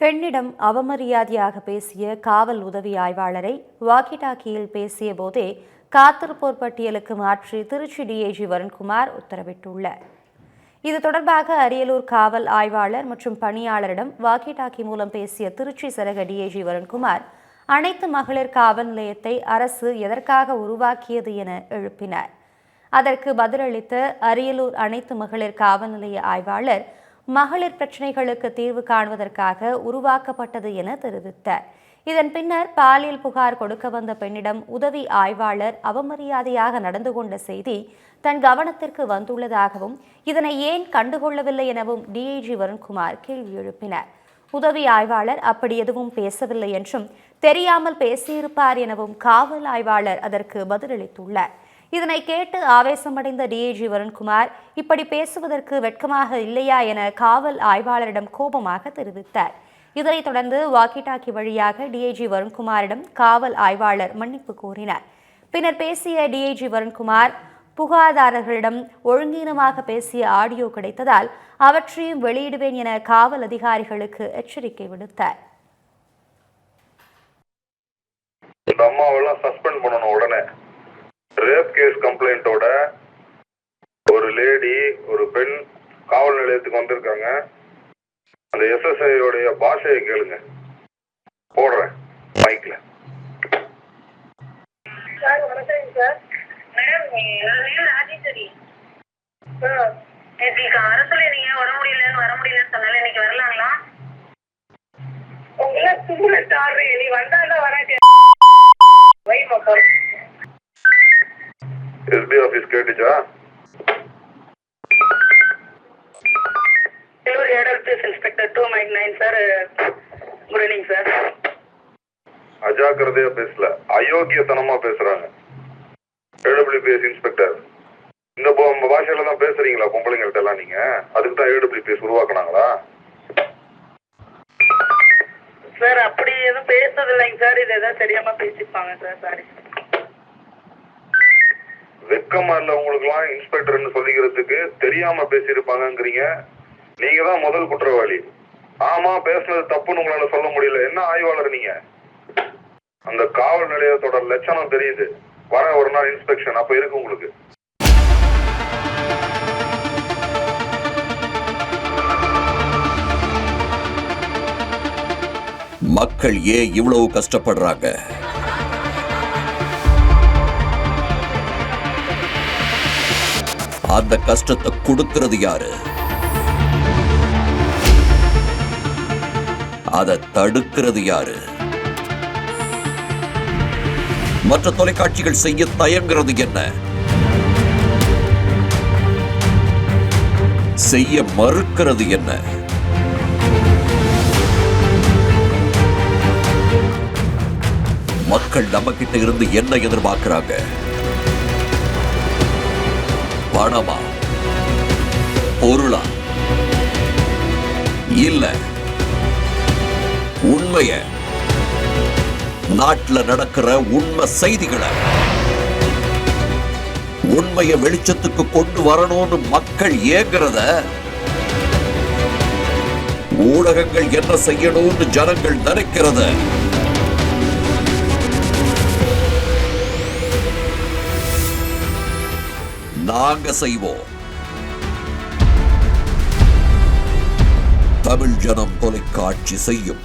பெண்ணிடம் அவமரியாதையாக பேசிய காவல் உதவி ஆய்வாளரை வாக்கி டாக்கியில் பேசிய போதே காத்திருப்போர் பட்டியலுக்கு மாற்றி திருச்சி டிஐஜி வருண்குமார் உத்தரவிட்டுள்ளார். இது தொடர்பாக அரியலூர் காவல் ஆய்வாளர் மற்றும் பணியாளரிடம் வாக்கி டாக்கி மூலம் பேசிய திருச்சி சரக டிஐஜி வருண்குமார் அனைத்து மகளிர் காவல் நிலையத்தை அரசு எதற்காக உருவாக்கியது என எழுப்பினார். அதற்கு பதிலளித்த அரியலூர் அனைத்து மகளிர் காவல் நிலைய ஆய்வாளர் மகளிர் பிரச்சினைகளுக்கு தீர்வு காணுவதற்காக உருவாக்கப்பட்டது என தெரிவித்தார். இதன் பின்னர் பாலியல் புகார் கொடுக்க வந்த பெண்ணிடம் உதவி ஆய்வாளர் அவமரியாதையாக நடந்து கொண்ட செய்தி தன் கவனத்திற்கு வந்துள்ளதாகவும் இதனை ஏன் கண்டுகொள்ளவில்லை எனவும் டிஐஜி வருண்குமார் கேள்வி எழுப்பினார். உதவி ஆய்வாளர் அப்படி எதுவும் பேசவில்லை என்றும் தெரியாமல் பேசியிருப்பார் எனவும் காவல் ஆய்வாளர் அதற்கு பதிலளித்துள்ளார். இதனை கேட்டு ஆவேசமடைந்த டிஐஜி வருண்குமார் இப்படி பேசுவதற்கு வெட்கமாக இல்லையா என காவல் ஆய்வாளரிடம் கோபமாக தெரிவித்தார். இதனைத் தொடர்ந்து வாக்கி டாக்கி வழியாக டிஐஜி வருண்குமாரிடம் காவல் ஆய்வாளர் மன்னிப்பு கோரினார். பின்னர் பேசிய டிஐஜி வருண்குமார் புகார்தாரர்களிடம் ஒழுங்கீனமாக பேசிய ஆடியோ கிடைத்ததால் அவற்றையும் வெளியிடுவேன் என காவல் அதிகாரிகளுக்கு எச்சரிக்கை விடுத்தார். அம்மாவெல்லாம் சஸ்பெண்ட் பண்ணணும் உடனே. ரேப் கேஸ் கம்ப்ளைண்ட்டோட ஒரு லேடி ஒரு பெண் காவல் நிலையத்துக்கு வந்திருக்காங்க. அந்த எஸ்எஸ்ஐ உடைய பாஷையை கேளுங்க. போடுறேன் மைக்ல சார் வணக்கம் சார். மேடம் என் ராஜேஸ்வரி. நேற்று அரசுல நீங்க வர முடியலன்னு வர முடியலன்னு சொன்னால இன்னைக்கு வரலாங்களா? உங்களை சும்மா சாரு நீ வந்தாதான் வராட்டி. வை மக்கள் எஸ்பி ஆபீஸ் கேட்டுச்சா? Vellore head office inspector two mike nine sir good evening sir அஜாக்கிரதையா பேசல. அயோக்கியத்தனமா பேசுறாங்க. ஏடபிள்யூபிஎஸ் இன்ஸ்பெக்டர் இந்த பாஷையில தான் பேசுறீங்களா? பொம்பளைங்கள்ட்ட எல்லாம் நீங்க? அதுக்கு தான் ஏடபிள்யூபிஎஸ் உருவாக்குனாங்களா? சார் அப்படி எதுவும் பேசுறது இல்லைங்க சார் இது எதாவது தெரியாம பேசிப்பாங்க சார் சாரி வெக்கமா இல்ல உங்களுக்குலாம் இன்ஸ்பெக்டர்னு சொல்லிக்கிறதுக்கு தெரியாம பேசியிருப்பாங்கங்கிறீங்க. நீங்க தான் முதல் குற்றவாளி. ஆமா பேசுனது தப்புன்னு உங்களால சொல்ல முடியல. என்ன ஆய்வாளர் நீங்க? அந்த காவல் நிலையத்தோட லட்சணம் தெரியுது. வர ஒரு நாள் இன்ஸ்பெக்ஷன் அப்ப இருக்கு உங்களுக்கு. மக்கள் ஏன் இவ்வளவு கஷ்டப்படுறாங்க? அந்த கஷ்டத்தை கொடுக்கிறது யாரு? அதை தடுக்கிறது யாரு? மற்ற தொலைக்காட்சிகள் செய்ய தயங்குறது என்ன? செய்ய மறுக்கிறது என்ன? மக்கள் நம்ம கிட்ட இருந்து என்ன எதிர்பார்க்கிறாங்க? பணமா பொருளா? இல்ல. உண்மைய? நாட்டுல நடக்கிற உண்மை செய்திகளை. உண்மைய வெளிச்சத்துக்கு கொண்டு வரணும்னு மக்கள் ஏங்குறத ஊடகங்கள் என்ன செய்யணும்னு ஜனங்கள் நினைக்கிறத நாங்க செய்வோம். தமிழ் ஜனம் தொலைக்காட்சி செய்யும்.